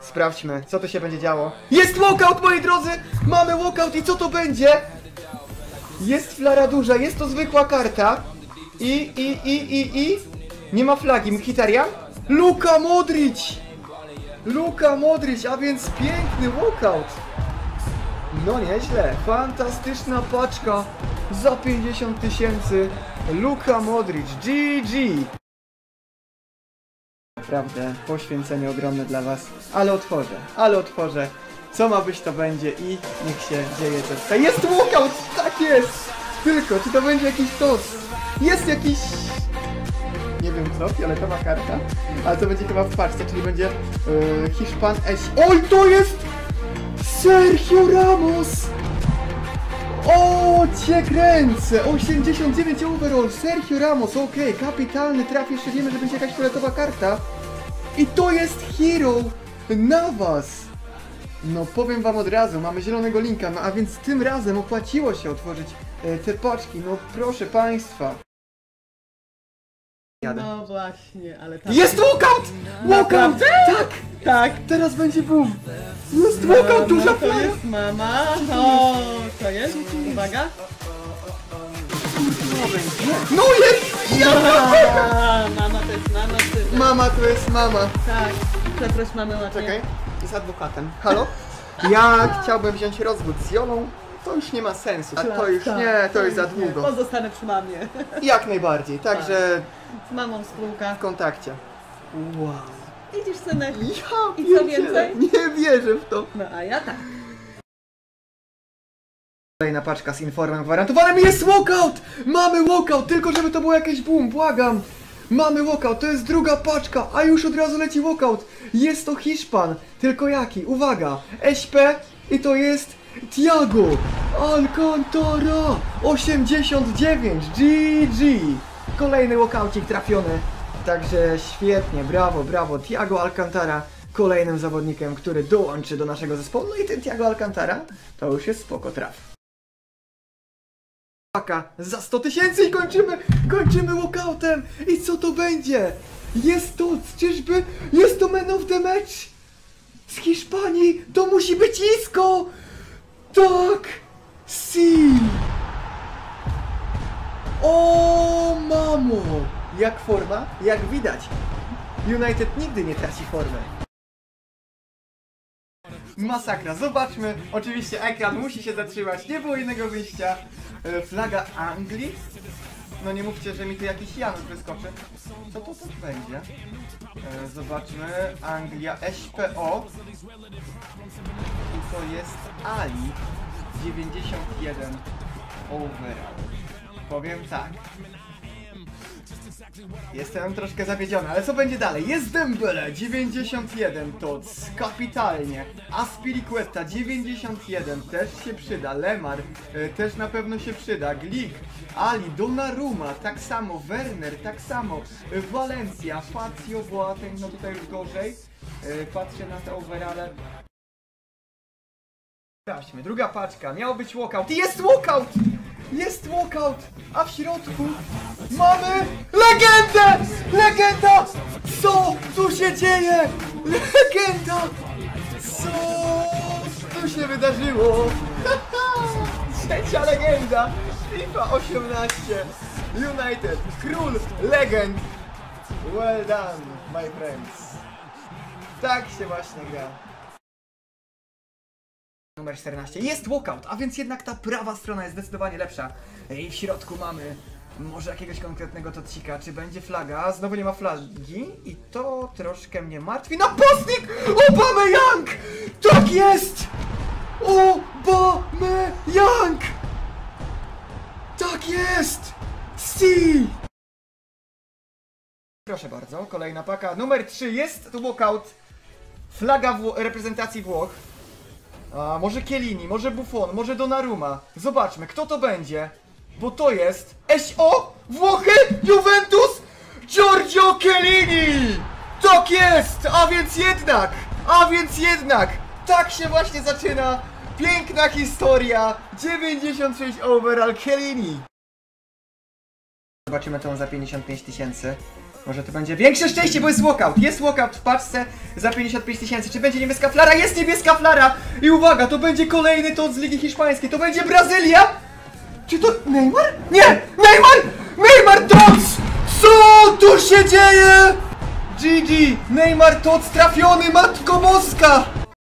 Sprawdźmy, co tu się będzie działo. Jest walkout, moi drodzy! Mamy walkout i co to będzie? Jest flara duża, jest to zwykła karta. I, i, i, i, i... Nie ma flagi, Mkhitaryan? Luka Modric! Luka Modric, a więc piękny walkout. No nieźle, fantastyczna paczka za 50 tysięcy. Luka Modric, GG! Naprawdę, poświęcenie ogromne dla was. Ale otworzę, ale otworzę. Co ma być, to będzie i niech się dzieje to tutaj. Jest walkout! Tak jest! Tylko, czy to będzie jakiś tos? Jest jakiś... Nie wiem co, fioletowa karta. Ale to będzie chyba w paczce, czyli będzie yy, Hiszpan S. Oj, to jest! Sergio Ramos! O, cię kręcę! 89 overall, Sergio Ramos, okej, kapitalny traf, jeszcze wiemy, że będzie jakaś fioletowa karta. I to jest hero na was! No powiem wam od razu, mamy zielonego linka, no a więc tym razem opłaciło się otworzyć e, te paczki, no proszę państwa. Jadę. No właśnie, ale tak. Jest walkout! Walkout! Tak! Tak. Teraz będzie boom! Jest walkout, duża No to jest mama. O, to jest? Uwaga. No jest! Ja! Mama to jest mama, ty. Mama to jest mama. Tak. Przeproś mamę ładnie. Czekaj, jest adwokatem. Halo? Ja chciałbym wziąć rozwód z Jolą. To już nie ma sensu. A to już Tak, nie, to tak, już za długo. Pozostanę przy mamie. Jak najbardziej, także Z mamą spółka. w kontakcie. Wow. Idziesz synek. Ja I co pierdzielę, więcej? Nie wierzę w to. No a ja tak. Kolejna paczka z informem gwarantowanym jest walkout! Mamy walkout, tylko żeby to było jakieś boom, błagam! Mamy walkout, to jest druga paczka, a już od razu leci walkout! Jest to Hiszpan, tylko jaki? Uwaga! SP i to jest Tiago Alcantara 89 GG! Kolejny walkoucik trafiony. Także świetnie, brawo, brawo, Tiago Alcantara kolejnym zawodnikiem, który dołączy do naszego zespołu. No i ten Tiago Alcantara to już jest spoko traf. Za 100 tysięcy i kończymy, kończymy walkoutem. I co to będzie? Jest to, czyżby, jest to man of the match z Hiszpanii. To musi być Isco. Tak, si. O mamo, jak forma? Jak widać, United nigdy nie traci formy. Masakra, zobaczmy. Oczywiście ekran musi się zatrzymać, nie było innego wyjścia. E, Flaga Anglii. No nie mówcie, że mi tu jakiś Janusz wyskoczy. Co to też będzie? E, Zobaczmy. Anglia SPO. I to jest Ali 91 overall. Powiem tak. Jestem troszkę zawiedziony, ale co będzie dalej? Jest Dembele 91 to kapitalnie. Aspilicueta 91 też się przyda. Lemar e, też na pewno się przyda. Glik, Ali, Donnarumma tak samo. Werner tak samo. E, Valencia, Fazio, Boateng no tutaj już gorzej. E, Patrzę na te overale. Sprawdźmy, druga paczka, miał być walkout jest walkout! Jest walkout, a w środku mamy legendę! Legenda! Co tu się dzieje? Legenda! Co tu się wydarzyło? Trzecia legenda! FIFA 18 United, król legend! Well done, my friends! Tak się właśnie gra. Numer 14. Jest walkout, a więc jednak ta prawa strona jest zdecydowanie lepsza. I w środku mamy może jakiegoś konkretnego tocika. Czy będzie flaga? Znowu nie ma flagi i to troszkę mnie martwi. Napastnik! Obama Young! Tak jest! Obama Young! Tak jest! Si! Proszę bardzo, kolejna paka. Numer 3 jest walkout. Flaga Wło- reprezentacji Włoch. A może Kielini, może Buffon, może Donnarumma. Zobaczmy, kto to będzie. Bo to jest SO Włochy Juventus Giorgio Chiellini! Tak jest! A więc jednak! A więc jednak! Tak się właśnie zaczyna piękna historia 96 overall Kellini. Zobaczymy to za 55 tysięcy. Może to będzie większe szczęście, bo jest walkout. Jest walkout w paczce za 55 tysięcy. Czy będzie niebieska flara? Jest niebieska flara! I uwaga, to będzie kolejny to z Ligi Hiszpańskiej. To będzie Brazylia! Czy to Neymar? Nie! Neymar! Neymar Tots! Co tu się dzieje? GG! Neymar Tots trafiony, Matko Boska!